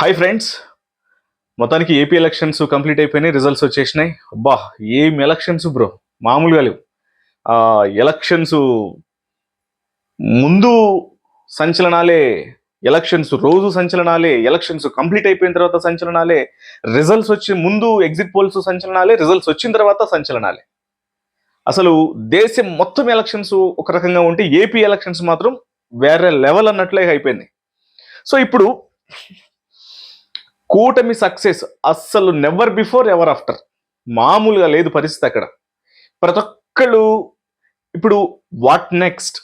Hi friends మొత్తానికి AP elections complete అయిపోయినాయి. Results వచ్చేసినాయి. అబ్బా ఏం ఎలక్షన్స్ బ్రో మామూలుగా లేవు. ఎలక్షన్స్ ముందు సంచలనాలే ఎలక్షన్స్ రోజు సంచలనాలే ఎలక్షన్స్ కంప్లీట్ అయిపోయిన తర్వాత సంచలనాలే రిజల్ట్స్ వచ్చి ముందు ఎగ్జిట్ పోల్స్ సంచలనాలే రిజల్ట్స్ వచ్చిన తర్వాత సంచలనాలే. అసలు దేశం మొత్తం ఎలక్షన్స్ ఒక రకంగా ఉంటే ఏపీ ఎలక్షన్స్ మాత్రం వేరే లెవెల్ అన్నట్లే అయిపోయింది సో ఇప్పుడు కూటమి సక్సెస్ అస్సలు నెవర్ బిఫోర్ ఎవర్ ఆఫ్టర్ మామూలుగా లేదు పరిస్థితి అక్కడ. ప్రతి ఒక్కళ్ళు ఇప్పుడు వాట్ నెక్స్ట్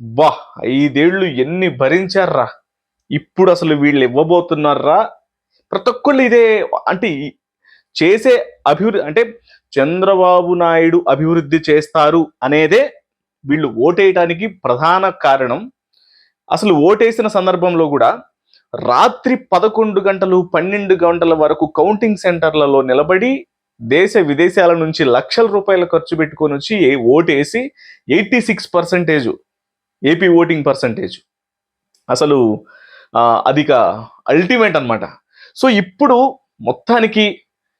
బా ఐదేళ్ళు ఎన్ని భరించారా ఇప్పుడు అసలు వీళ్ళు ఇవ్వబోతున్నారా ప్రతి ఒక్కళ్ళు ఇదే అంటే చేసే అభివృద్ధి అంటే చంద్రబాబు నాయుడు అభివృద్ధి చేస్తారు అనేదే వీళ్ళు ఓటేయటానికి ప్రధాన కారణం. అసలు ఓటేసిన సందర్భంలో కూడా రాత్రి పదకొండు గంటలు పన్నెండు గంటల వరకు కౌంటింగ్ సెంటర్లలో నిలబడి దేశ విదేశాల నుంచి లక్షల రూపాయలు ఖర్చు పెట్టుకొని వచ్చి ఏ- ఓటేసి eighty six percentage AP voting percentage అసలు అధిక అదిక అల్టిమేట్ అనమాట సో ఇప్పుడు మొత్తానికి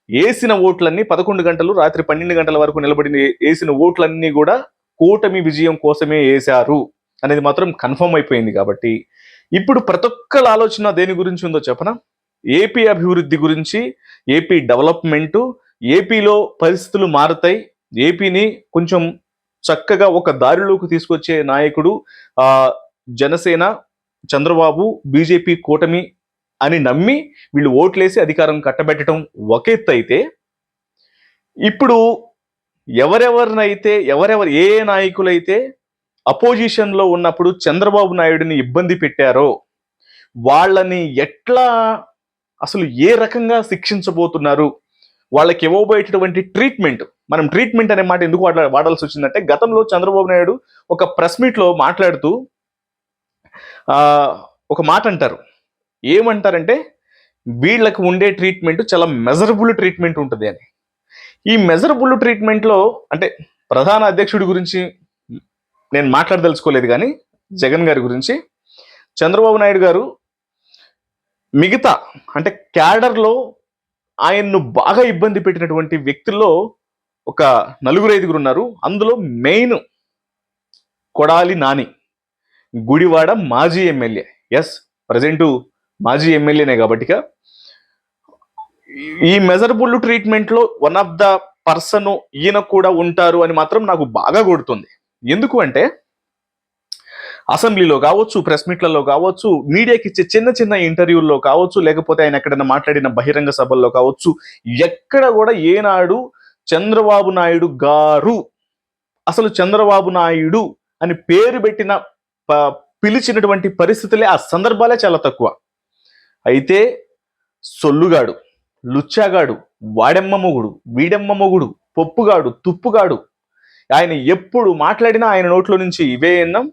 వేసిన ఓట్లన్నీ పదకొండు గంటలు రాత్రి పన్నెండు గంటల వరకు నిలబడిన వేసిన ఓట్లన్నీ కూడా కూటమి విజయం కోసమే వేశారు. అనేది మాత్రం కన్ఫర్మ్ అయిపోయింది కాబట్టి ఇప్పుడు ప్రతి ఒక్కళ్ళ ఆలోచన దేని గురించి ఉందో చెప్పనా? ఏపీ అభివృద్ధి గురించి ఏపీ డెవలప్మెంట్ ఏపీలో పరిస్థితులు మారుతాయి. ఏపీని కొంచెం చక్కగా ఒక దారిలోకి తీసుకొచ్చే నాయకుడు ఆ జనసేన చంద్రబాబు బీజేపీ కూటమి అని నమ్మి వీళ్ళు ఓట్లేసి అధికారం కట్టబెట్టడం ఒక ఎత్తు అయితే ఇప్పుడు ఎవరెవరినైతే ఎవరెవరు ఏ ఏ నాయకులైతే అపోజిషన్లో ఉన్నప్పుడు చంద్రబాబు నాయుడిని ఇబ్బంది పెట్టారో వాళ్ళని ఎట్లా అసలు ఏ రకంగా శిక్షించబోతున్నారు వాళ్ళకి ఇవ్వబోయేటటువంటి ట్రీట్మెంట్ మనం ట్రీట్మెంట్ అనే మాట ఎందుకు వాడ వాడాల్సి వచ్చిందంటే గతంలో చంద్రబాబు నాయుడు ఒక ప్రెస్ మీట్లో మాట్లాడుతూ ఒక మాట అంటారు. ఏమంటారంటే వీళ్ళకు ఉండే ట్రీట్మెంట్ చాలా మెజరబుల్ ట్రీట్మెంట్ ఉంటుంది అని. ఈ మెజరబుల్ ట్రీట్మెంట్లో అంటే ప్రధాన అధ్యక్షుడి గురించి నేను మాట్లాడదలుచుకోలేదు కానీ జగన్ గారి గురించి చంద్రబాబు నాయుడు గారు మిగతా అంటే క్యాడర్లో ఆయన్ను బాగా ఇబ్బంది పెట్టినటువంటి వ్యక్తుల్లో ఒక నలుగురు ఐదుగురు ఉన్నారు. అందులో మెయిన్ కొడాలి నాని గుడివాడ మాజీ ఎమ్మెల్యే. ఎస్ ప్రజెంటు మాజీ ఎమ్మెల్యేనే కాబట్టి ఈ మెజరబుల్ ట్రీట్మెంట్లో వన్ ఆఫ్ ద పర్సన్ ఈయన కూడా ఉంటారు అని మాత్రం నాకు బాగా కొడుతుంది ఎందుకు అంటే అసెంబ్లీలో కావచ్చు ప్రెస్ మీట్లలో కావచ్చు మీడియాకి ఇచ్చే చిన్న చిన్న ఇంటర్వ్యూల్లో కావచ్చు లేకపోతే ఆయన ఎక్కడైనా మాట్లాడిన బహిరంగ సభల్లో కావచ్చు ఎక్కడ కూడా ఏనాడు చంద్రబాబు నాయుడు గారు అసలు చంద్రబాబు నాయుడు అని పేరు పెట్టిన ప- పిలిచినటువంటి పరిస్థితులే ఆ సందర్భాలే చాలా తక్కువ. అయితే సొల్లుగాడు లుచ్చాగాడు వాడెమ్మ మొగుడు వీడెమ్మ మొగుడు పొప్పుగాడు తుప్పుగాడు ఆయన ఎప్పుడు మాట్లాడినా ఆయన నోట్లో నుంచి ఇవే ఎన్నం.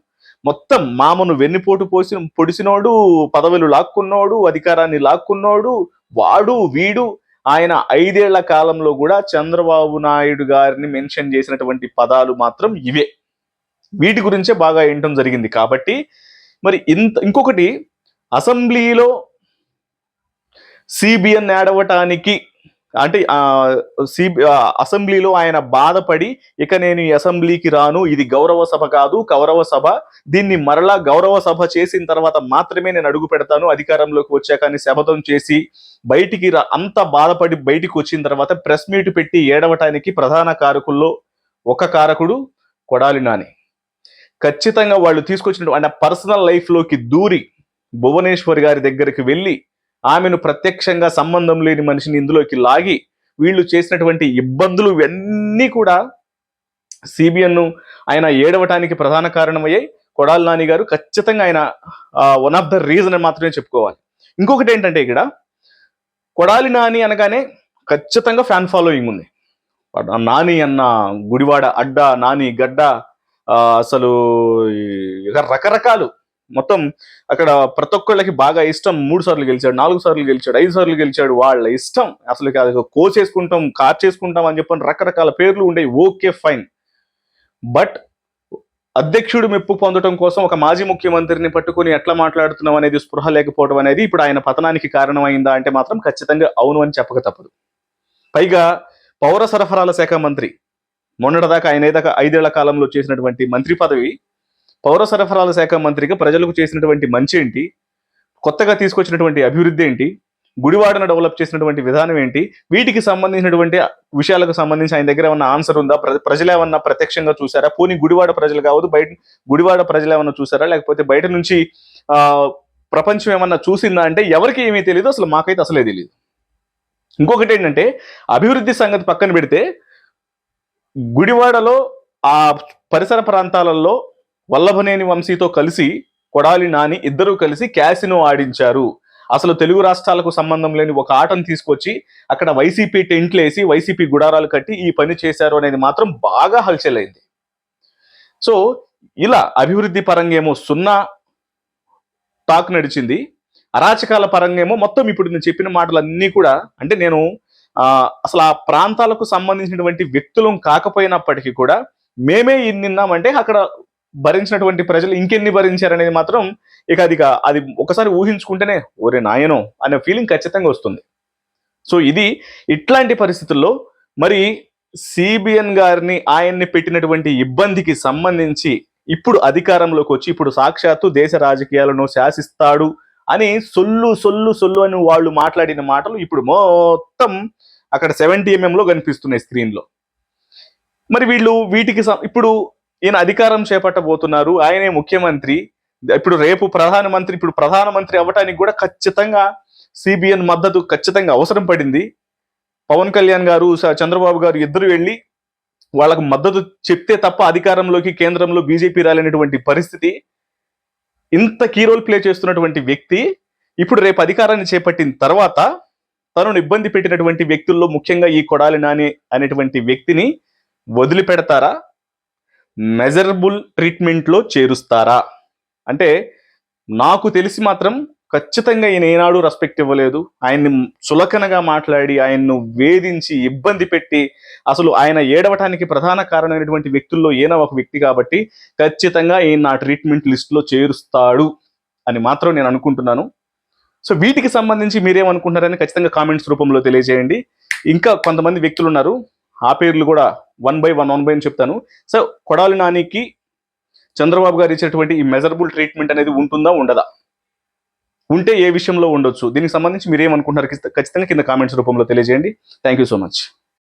మొత్తం మామను వెన్నుపోటు పోసి పొడిసినోడు పదవులు లాక్కున్నోడు అధికారాన్ని లాక్కున్నోడు వాడు వీడు ఆయన ఐదేళ్ళ కాలంలో కూడా చంద్రబాబు నాయుడు గారిని మెన్షన్ చేసినటువంటి పదాలు మాత్రం ఇవే. వీటి గురించే బాగా వినటం జరిగింది కాబట్టి మరి ఇంత ఇంకొకటి అసెంబ్లీలో సిబిఎన్ ఏడవటానికి అంటే ఆ, అసెంబ్లీలో ఆయన బాధపడి ఇక నేను ఈ అసెంబ్లీకి రాను ఇది గౌరవ సభ కాదు కౌరవ సభ. దీన్ని మరలా గౌరవ సభ చేసిన తర్వాత మాత్రమే నేను అడుగు పెడతాను అధికారంలోకి వచ్చాక అని శపథం చేసి బయటికి రా అంత బాధపడి బయటికి వచ్చిన తర్వాత ప్రెస్ మీట్ పెట్టి ఏడవటానికి ప్రధాన కారకుల్లో ఒక కారకుడు కొడాలి నాని. ఖచ్చితంగా వాళ్ళు తీసుకొచ్చినటువంటి పర్సనల్ లైఫ్లోకి దూరి భువనేశ్వర్ గారి దగ్గరికి వెళ్ళి ఆమెను ప్రత్యక్షంగా సంబంధం లేని మనిషిని ఇందులోకి లాగి వీళ్ళు చేసినటువంటి ఇబ్బందులు ఇవన్నీ కూడా సిబిఎన్ను ఆయన ఏడవటానికి ప్రధాన కారణమయ్యాయి కొడాలి నాని గారు ఖచ్చితంగా ఆయన వన్ ఆఫ్ ద రీజన్ అని మాత్రమే చెప్పుకోవాలి. ఇంకొకటి ఏంటంటే ఇక్కడ కొడాలి నాని అనగానే ఖచ్చితంగా ఫ్యాన్ ఫాలోయింగ్ ఉంది. నాని అన్న గుడివాడ అడ్డ నాని గడ్డ అసలు రకరకాలు మొత్తం అక్కడ ప్రతి ఒక్కళ్ళకి బాగా ఇష్టం మూడు సార్లు గెలిచాడు నాలుగు సార్లు గెలిచాడు ఐదు సార్లు గెలిచాడు వాళ్ళ ఇష్టం. అసలు అది కోచ్ చేసుకుంటాం కార్ చేసుకుంటాం అని చెప్పని రకరకాల పేర్లు ఉండేవి. Okay fine. బట్ అధ్యక్షుడు మెప్పు పొందడం కోసం ఒక మాజీ ముఖ్యమంత్రిని పట్టుకొని ఎట్లా మాట్లాడుతున్నాం అనేది స్పృహ లేకపోవడం అనేది ఇప్పుడు ఆయన పతనానికి కారణమైందా అంటే మాత్రం ఖచ్చితంగా అవును అని చెప్పక తప్పదు. పైగా పౌర సరఫరాల శాఖ మంత్రి మొన్నటిదాకా ఆయన ఏదాకా ఐదేళ్ళ కాలంలో చేసినటువంటి మంత్రి పదవి పౌర సరఫరాల శాఖ మంత్రిగా ప్రజలకు చేసినటువంటి మంచి ఏంటి? కొత్తగా తీసుకొచ్చినటువంటి అభివృద్ధి ఏంటి? గుడివాడను డెవలప్ చేసినటువంటి విధానం ఏంటి? వీటికి సంబంధించినటువంటి విషయాలకు సంబంధించి ఆయన దగ్గర ఏమన్నా ఆన్సర్ ఉందా? ప్ర- ప్రజలు ఏమన్నా ప్రత్యక్షంగా చూసారా పోనీ గుడివాడ ప్రజలు కావద్దు బయట గుడివాడ ప్రజలు ఏమన్నా చూసారా లేకపోతే బయట నుంచి ప్రపంచం ఏమన్నా చూసిందా అంటే ఎవరికి ఏమీ తెలియదు అసలు మాకైతే అసలే తెలియదు ఇంకొకటి ఏంటంటే అభివృద్ధి సంగతి పక్కన పెడితే గుడివాడలో ఆ పరిసర ప్రాంతాలలో వల్లభనేని వంశీతో కలిసి కొడాలి నాని ఇద్దరూ కలిసి క్యాసినో ఆడించారు. అసలు తెలుగు రాష్ట్రాలకు సంబంధం లేని ఒక ఆటను తీసుకొచ్చి అక్కడ వైసీపీ టెంట్లు వేసి వైసీపీ గుడారాలు కట్టి ఈ పని చేశారు అనేది మాత్రం బాగా హల్చల్ అయింది సో ఇలా అభివృద్ధి పరంగా ఏమో సున్నా టాక్ నడిచింది. అరాచకాల పరంగా ఏమో మొత్తం ఇప్పుడు నేను చెప్పిన మాటలన్నీ కూడా అంటే నేను అసలు ఆ ప్రాంతాలకు సంబంధించినటువంటి వ్యక్తులం కాకపోయినప్పటికీ కూడా మేమే ఇన్నిన్నామంటే అక్కడ భరించినటువంటి ప్రజలు ఇంకెన్ని భరించారనేది మాత్రం ఇక అది అది ఒకసారి ఊహించుకుంటేనే ఒరే నాయనో అనే ఫీలింగ్ ఖచ్చితంగా వస్తుంది. సో ఇది ఇట్లాంటి పరిస్థితుల్లో మరి సిబిఎన్ గారిని ఆయన్ని పెట్టినటువంటి ఇబ్బందికి సంబంధించి ఇప్పుడు అధికారంలోకి వచ్చి ఇప్పుడు సాక్షాత్తు దేశ రాజకీయాలను శాసిస్తాడు అని సొల్లు సొల్లు సొల్లు అని వాళ్ళు మాట్లాడిన మాటలు ఇప్పుడు మొత్తం అక్కడ సెవెంటీ ఎంఎంలో కనిపిస్తున్నాయి స్క్రీన్లో మరి వీళ్ళు వీటికి ఇప్పుడు ఈయన అధికారం చేపట్టబోతున్నారు. ఆయనే ముఖ్యమంత్రి. ఇప్పుడు రేపు ప్రధానమంత్రి ఇప్పుడు ప్రధానమంత్రి అవ్వటానికి కూడా ఖచ్చితంగా సిబిఎన్ మద్దతు ఖచ్చితంగా అవసరం పడింది. పవన్ కళ్యాణ్ గారు చంద్రబాబు గారు ఇద్దరు వెళ్ళి వాళ్ళకు మద్దతు చెప్తే తప్ప అధికారంలోకి కేంద్రంలో బీజేపీ రాలేనటువంటి పరిస్థితి. ఇంత కీ రోల్ ప్లే చేస్తున్నటువంటి వ్యక్తి ఇప్పుడు రేపు అధికారాన్ని చేపట్టిన తర్వాత తనను ఇబ్బంది పెట్టినటువంటి వ్యక్తుల్లో ముఖ్యంగా ఈ కొడాలి నాని అనేటువంటి వ్యక్తిని వదిలిపెడతారా? మెజరబుల్ ట్రీట్మెంట్లో చేరుస్తారా? అంటే నాకు తెలిసి మాత్రం ఖచ్చితంగా ఈయన ఏనాడు రెస్పెక్ట్ ఇవ్వలేదు. ఆయన్ని చులకనగా మాట్లాడి ఆయన్ను వేధించి ఇబ్బంది పెట్టి అసలు ఆయన ఏడవటానికి ప్రధాన కారణమైనటువంటి వ్యక్తుల్లో ఈయన ఒక వ్యక్తి కాబట్టి ఖచ్చితంగా ఈయన నా ట్రీట్మెంట్ లిస్ట్లో చేరుస్తాడు అని మాత్రం నేను అనుకుంటున్నాను. సో వీటికి సంబంధించి మీరేమనుకుంటున్నారని ఖచ్చితంగా కామెంట్స్ రూపంలో తెలియజేయండి. ఇంకా కొంతమంది వ్యక్తులు ఉన్నారు ఆ పేర్లు కూడా one by one one by అని చెప్తాను. సో కొడాలి నానికి చంద్రబాబు గారు ఇచ్చేటువంటి ఈ మెజరబుల్ ట్రీట్మెంట్ అనేది ఉంటుందా ఉండదా? ఉంటే ఏ విషయంలో ఉండొచ్చు? దీనికి సంబంధించి మీరు ఏమనుకుంటున్నారు ఖచ్చితంగా కింద కామెంట్స్ రూపంలో తెలియజేయండి. Thank you so much